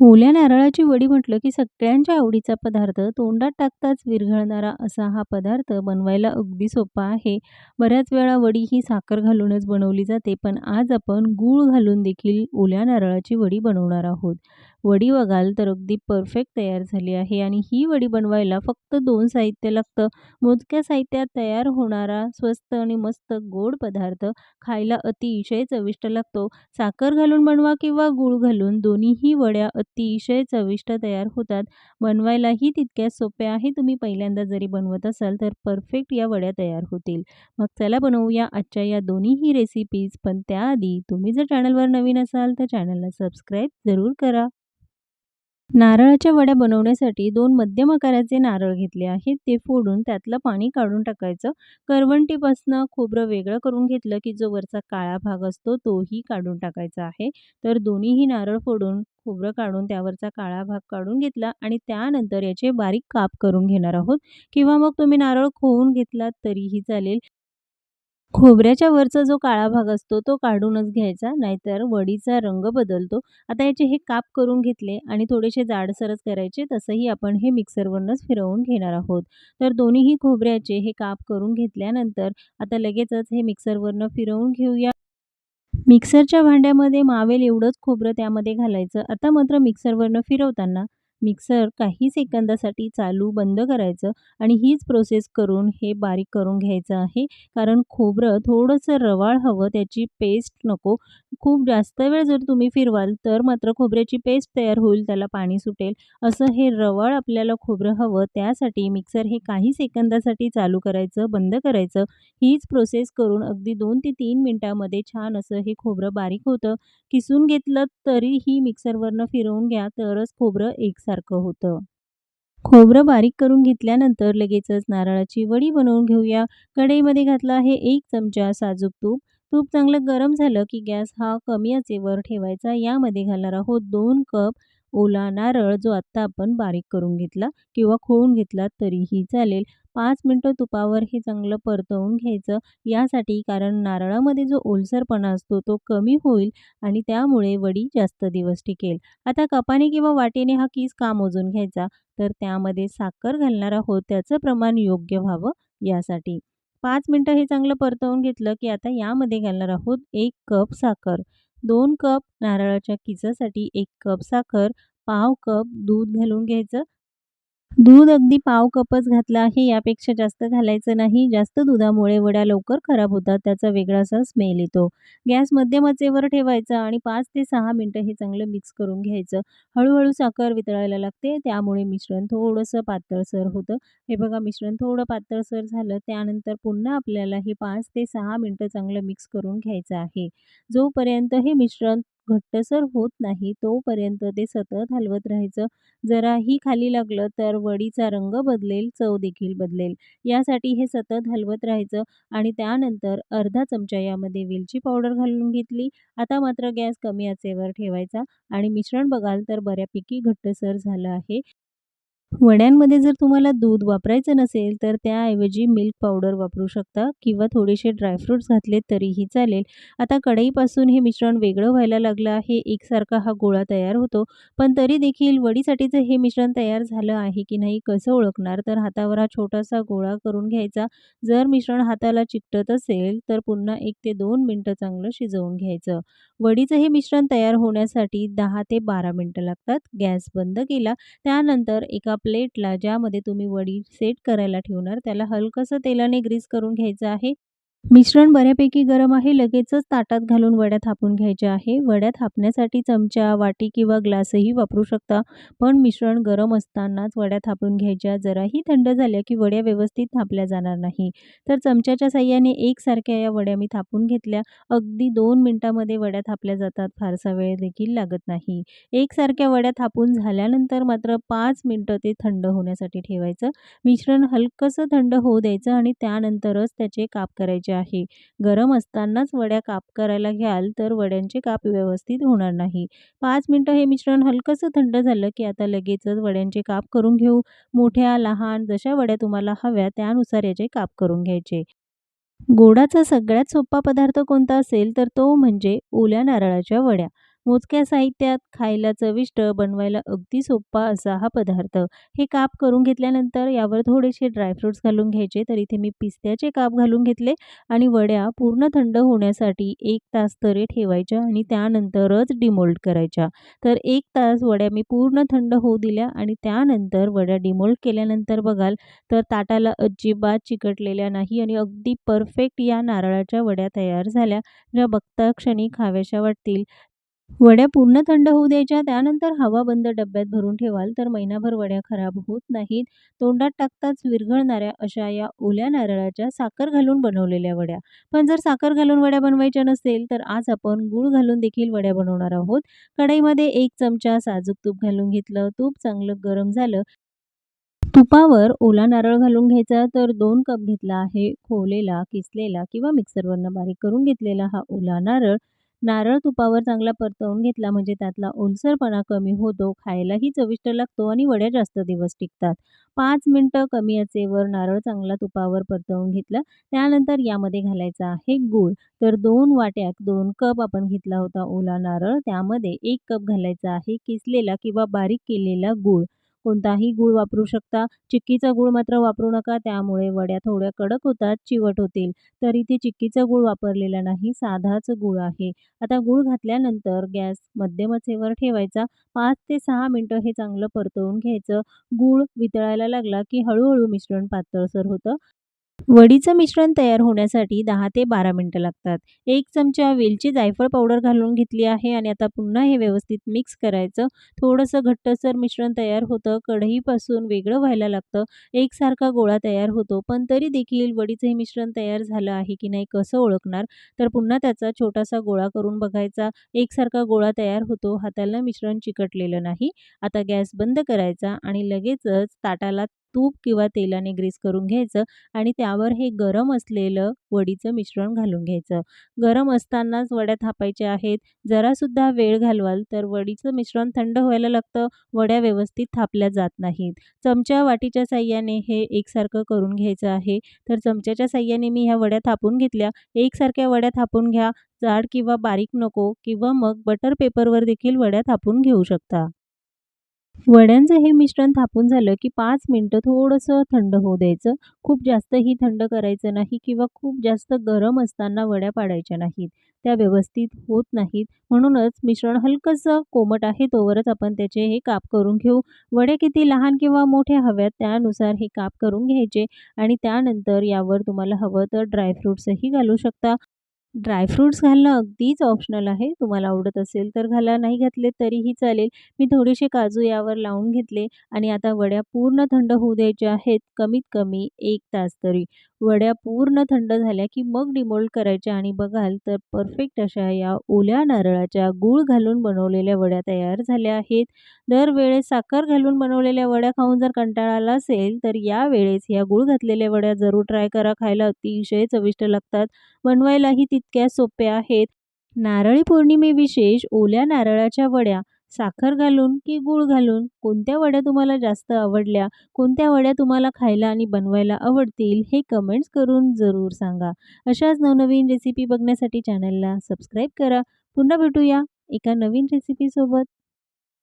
ओल्या नारळाची वडी म्हटलं की सगळ्यांच्या आवडीचा पदार्थ. तोंडात टाकताच विरघळणारा असा हा पदार्थ बनवायला अगदी सोपा आहे. बऱ्याच वेळा वडी ही साखर घालूनच बनवली जाते, पण आज आपण गूळ घालून देखील ओल्या नारळाची वडी बनवणार आहोत. वडी बघाल तर अगदी परफेक्ट तयार झाली आहे आणि ही वडी बनवायला फक्त दोन साहित्य लागतं. मोजक्या साहित्यात तयार होणारा स्वस्त आणि मस्त गोड पदार्थ खायला अतिशय चविष्ट लागतो. साखर घालून बनवा किंवा गूळ घालून दोन्हीही वड्या अतिशय चविष्ट तयार होतात. बनवायलाही तितक्याच सोप्या आहे. तुम्ही पहिल्यांदा जरी बनवत असाल तर परफेक्ट या वड्या तयार होतील. मग चला बनवूया आजच्या या दोन्हीही रेसिपीज. पण त्याआधी तुम्ही जर चॅनलवर नवीन असाल तर चॅनलला सबस्क्राईब जरूर करा. नारळाच्या वड्या बनवण्यासाठी दोन मध्यम आकाराचे नारळ घेतले आहेत. ते फोडून त्यातलं पाणी काढून टाकायचं. करवंटीपासनं खोबरं वेगळं करून घेतलं की जो वरचा काळा भाग असतो तोही काढून टाकायचा आहे. तर दोन्हीही नारळ फोडून खोबरं काढून त्यावरचा काळा भाग काढून घेतला आणि त्यानंतर याचे बारीक काप करून घेणार आहोत किंवा मग तुम्ही नारळ खोवून घेतलात तरीही चालेल. खोबऱ्याच्या वरचा जो काळा भाग असतो तो काढूनच घ्यायचा, नाहीतर वडीचा रंग बदलतो. आता याचे हे काप करून घेतले आणि थोडेसे जाडसरच करायचे. तसंही आपण हे मिक्सरवरूनच फिरवून घेणार आहोत. तर दोन्हीही खोबऱ्याचे हे काप करून घेतल्यानंतर आता लगेचच हे मिक्सरवरनं फिरवून घेऊया. मिक्सरच्या भांड्यामध्ये मावेल एवढंच खोबरं त्यामध्ये घालायचं. आता मात्र मिक्सरवरनं फिरवताना मिक्सर काही सेकंदासाठी चालू बंद करायचं आणि हीच प्रोसेस करून हे बारीक करून घ्यायचं आहे. कारण खोबरं थोडंसं रवाळ हवं, त्याची पेस्ट नको. खूप जास्त वेळ जर तुम्ही फिरवाल तर मात्र खोबऱ्याची पेस्ट तयार होईल, त्याला पाणी सुटेल. असं हे रवाळ आपल्याला खोबरं हवं, त्यासाठी मिक्सर हे काही सेकंदासाठी चालू करायचं, बंद करायचं. हीच प्रोसेस करून अगदी दोन ते तीन मिनटामध्ये छान असं हे खोबरं बारीक होतं. किसून घेतलं तरीही मिक्सरवरनं फिरवून घ्या, तरच खोबरं एकसारखं होतं. खोबरं बारीक करून घेतल्यानंतर लगेचच नारळाची वडी बनवून घेऊया. कढईमध्ये घातलं आहे एक चमचा साजूक तूप. तूप चांगलं गरम झालं की गॅस हा कमी आचेवर ठेवायचा. यामध्ये घालणार आहोत दोन कप ओला नारळ, जो आत्ता आपण बारीक करून घेतला किंवा खोळून घेतला तरीही चालेल. पाच मिनटं तुपावर हे चांगलं परतवून घ्यायचं. यासाठी कारण नारळामध्ये जो ओलसरपणा असतो तो कमी होईल आणि त्यामुळे वडी जास्त दिवस टिकेल. आता कपाने किंवा वाटेने हा कीस का मोजून घ्यायचा, तर त्यामध्ये साखर घालणार आहोत, त्याचं प्रमाण योग्य व्हावं यासाठी. पाच मिनटं हे चांगलं परतवून घेतलं की आता यामध्ये घालणार आहोत एक कप साखर. दोन कप नारळाच्या किसासाठी एक कप साखर, पाव कप दूध घालून घ्यायचं. दूध अगदी पाव कपच घातलं आहे, यापेक्षा जास्त घालायचं नाही. जास्त दुधामुळे वड्या लवकर खराब होतात, त्याचा वेगळा असा स्मेल येतो. गॅस मध्यम आचेवर ठेवायचा आणि पाच ते सहा मिनटं हे चांगलं मिक्स करून घ्यायचं. हळूहळू साखर वितळायला लागते, त्यामुळे मिश्रण थोडंसं पातळसर होतं. हे बघा मिश्रण थोडं पातळसर झालं, त्यानंतर पुन्हा आपल्याला हे पाच ते सहा मिनटं चांगलं मिक्स करून घ्यायचं आहे. जोपर्यंत हे मिश्रण घट्टसर होत नाही, तोपर्यंत ते सतत हलवत राहायचं. जराही खाली लागलं तर वडीचा रंग बदलेल, चव देखील बदलेल. यासाठी हे सतत हलवत राहायचं आणि त्यानंतर अर्धा चमचा यामध्ये वेलची पावडर घालून घेतली. आता मात्र गॅस कमी आचेवर ठेवायचा आणि मिश्रण बघाल तर बऱ्यापैकी घट्टसर झालं आहे. वड्यांमध्ये जर तुम्हाला दूध वापरायचं नसेल तर त्याऐवजी मिल्क पावडर वापरू शकता किंवा थोडेसे ड्रायफ्रुट्स घातले तरीही चालेल. आता कढईपासून हे मिश्रण वेगळं व्हायला लागलं आहे, एकसारखा हा गोळा तयार होतो. पण तरी देखील वडीसाठीचं हे मिश्रण तयार झालं आहे की नाही कसं ओळखणार, तर हातावर हा छोटासा गोळा करून घ्यायचा. जर मिश्रण हाताला चिकटत असेल तर पुन्हा एक ते दोन मिनटं चांगलं शिजवून घ्यायचं. वडीचं हे मिश्रण तयार होण्यासाठी दहा ते बारा मिनटं लागतात. गॅस बंद केला. त्यानंतर एका प्लेटला ज्यामध्ये तुम्ही वडी सेट करायला ठेवणार, त्याला हलकंसं तेलाने ग्रीस करून घ्यायचं आहे. मिश्रण बऱ्यापैकी गरम आहे, लगेचच ताटात घालून वड्या थापून घ्यायच्या आहे. वड्या थापण्यासाठी चमचा, वाटी किंवा ग्लासही वापरू शकता, पण मिश्रण गरम असतानाच वड्या थापून घ्यायच्या. जराही थंड झाल्या की वड्या व्यवस्थित थापल्या जाणार नाही. तर चमच्याच्या साह्याने एकसारख्या या वड्या मी थापून घेतल्या. अगदी दोन मिनटामध्ये वड्या थापल्या जातात, फारसा वेळ देखील लागत नाही. एकसारख्या वड्या थापून झाल्यानंतर मात्र पाच मिनटं ते थंड होण्यासाठी ठेवायचं. मिश्रण हलकंसं थंड होऊ द्यायचं आणि त्यानंतरच त्याचे काप करायचे आहे. गरम असतानाच वड्या काप करायला घ्याल तर वड्यांचे काप व्यवस्थित होणार नाही. पाच मिनटं हे मिश्रण हलकंसं थंड झालं की आता लगेचच वड्यांचे काप करून घेऊ. मोठ्या, लहान जशा वड्या तुम्हाला हव्या त्यानुसार याचे काप करून घ्यायचे. गोडाचा सगळ्यात सोपा पदार्थ कोणता असेल तर तो म्हणजे ओल्या नारळाच्या वड्या. मोजक्या साहित्यात खायला चविष्ट, बनवायला अगदी सोपा असा हा पदार्थ. हे काप करून घेतल्यानंतर यावर थोडेसे ड्रायफ्रुट्स घालून घ्यायचे. तर इथे मी पिस्त्याचे काप घालून घेतले आणि वड्या पूर्ण थंड होण्यासाठी एक तास तरी ठेवायच्या आणि त्यानंतरच डिमोल्ड करायच्या. तर एक तास वड्या मी पूर्ण थंड होऊ दिल्या आणि त्यानंतर वड्या डिमोल्ड केल्यानंतर बघाल तर ताटाला अजिबात चिकटलेल्या नाही आणि अगदी परफेक्ट या नारळाच्या वड्या तयार झाल्या. ज्या बघता क्षणी खाव्याशा वाटतील. वड्या पूर्ण थंड होऊ द्यायच्या. त्यानंतर हवाबंद डब्यात भरून ठेवाल तर महिनाभर वड्या खराब होत नाहीत. तोंडात टाकताच विरघळणाऱ्या अशा या ओल्या नारळाच्या साखर घालून बनवलेल्या वड्या. पण जर साखर घालून वड्या बनवायच्या नसेल तर आज आपण गूळ घालून देखील वड्या बनवणार आहोत. कढईमध्ये एक चमचा साजूक तूप घालून घेतलं. तूप चांगलं गरम झालं. तुपावर ओला नारळ घालून घ्यायचा. तर दोन कप घेतला आहे खोवलेला, किसलेला किंवा मिक्सरवरनं बारीक करून घेतलेला हा ओला नारळ. नारळ तुपावर चांगला परतवून घेतला म्हणजे त्यातला ओलसरपणा कमी होतो, खायलाही चविष्ट लागतो आणि वड्या जास्त दिवस टिकतात. पाच मिनटं कमी आचेवर नारळ चांगला तुपावर परतवून घेतलं. त्यानंतर यामध्ये घालायचा आहे गूळ. तर दोन वाट्यात दोन कप आपण घेतला होता ओला नारळ. त्यामध्ये एक कप घालायचा आहे किसलेला किंवा बारीक केलेला गूळ. कोणताही गूळ वापरू शकता. चिक्कीचा गूळ मात्र वापरू नका. त्यामुळे वड्या थोड्या कडक होतात, चिवट होतील. तर इथे चिक्कीचा गूळ वापरलेला नाही, साधाच गूळ आहे. आता गूळ घातल्यानंतर गॅस मध्यम आचेवर ठेवायचा. पाच ते सहा मिनटं हे चांगलं परतवून घ्यायचं. गूळ वितळायला लागला की हळूहळू मिश्रण पातळसर होतं. वडीचं मिश्रण तयार होण्यासाठी दहा ते बारा मिनटं लागतात. एक चमचा वेलची जायफळ पावडर घालून घेतली आहे आणि आता पुन्हा हे व्यवस्थित मिक्स करायचं. थोडंसं घट्टसर मिश्रण तयार होतं. कढईपासून वेगळं व्हायला लागतं. एकसारखा गोळा तयार होतो. पण तरी देखील वडीचं हे मिश्रण तयार झालं आहे की नाही कसं ओळखणार? तर पुन्हा त्याचा छोटासा गोळा करून बघायचा. एकसारखा गोळा तयार होतो. हाताला मिश्रण चिकटलेलं नाही. आता गॅस बंद करायचा आणि लगेचच ताटाला तूप किंवा तेलाने ग्रीस करून घ्यायचं आणि त्यावर हे गरम असलेलं वडीचं मिश्रण घालून घ्यायचं. गरम असतानाच वड्या थापायच्या आहेत. जरासुद्धा वेळ घालवाल तर वडीचं मिश्रण थंड व्हायला लागतं. वड्या व्यवस्थित थापल्या जात नाहीत. चमच्या वाटीच्या साह्याने हे एकसारखं करून घ्यायचं आहे. तर चमच्याच्या साहाय्याने मी ह्या वड्या थापून घेतल्या. एकसारख्या वड्या थापून घ्या. जाड किंवा बारीक नको किंवा मग बटर पेपरवर देखील वड्या थापून घेऊ शकता. वड्यांचं हे मिश्रण थापून झालं की पाच मिनटं थोडंसं थंड होऊ द्यायचं. खूप जास्तही थंड करायचं नाही किंवा खूप जास्त गरम असताना वड्या पाडायच्या नाहीत. त्या व्यवस्थित होत नाहीत. म्हणूनच मिश्रण हलकंसं कोमट आहे तोवरच आपण त्याचे हे काप करून घेऊ. वड्या किती लहान किंवा मोठ्या हव्यात त्यानुसार हे काप करून घ्यायचे आणि त्यानंतर यावर तुम्हाला हवं तर ड्रायफ्रुट्सही घालू शकता. ड्रायफ्रूट्स घालणं अगदीच ऑप्शनल आहे. तुम्हाला आवडत असेल तर घाला, नाही घातले तरीही चालेल. मी थोडेसे काजू यावर लावून घेतले आणि आता वड्या पूर्ण थंड होऊ द्यायच्या आहेत. कमीत कमी एक तास तरी. वड्या पूर्ण थंड झाल्या की मग डिमोल्ड करायच्या आणि बघाल तर परफेक्ट अशा या ओल्या नारळाच्या गूळ घालून बनवलेल्या वड्या तयार झाल्या आहेत. दरवेळेस साखर घालून बनवलेल्या वड्या खाऊन जर कंटाळा आला असेल तर यावेळेस ह्या गूळ घातलेल्या वड्या जरूर ट्राय करा. खायला अतिशय चविष्ट लागतात. बनवायलाही तितक्या सोप्या आहेत. नारळी पौर्णिमेविशेष ओल्या नारळाच्या वड्या साखर घालून की गूळ घालून कोणत्या वड्या तुम्हाला जास्त आवडल्या? कोणत्या वड्या तुम्हाला खायला आणि बनवायला आवडतील? हे कमेंट्स करून जरूर सांगा. अशाच नवनवीन रेसिपी बघण्यासाठी चॅनलला सबस्क्राईब करा. पुन्हा भेटूया एका नवीन रेसिपीसोबत.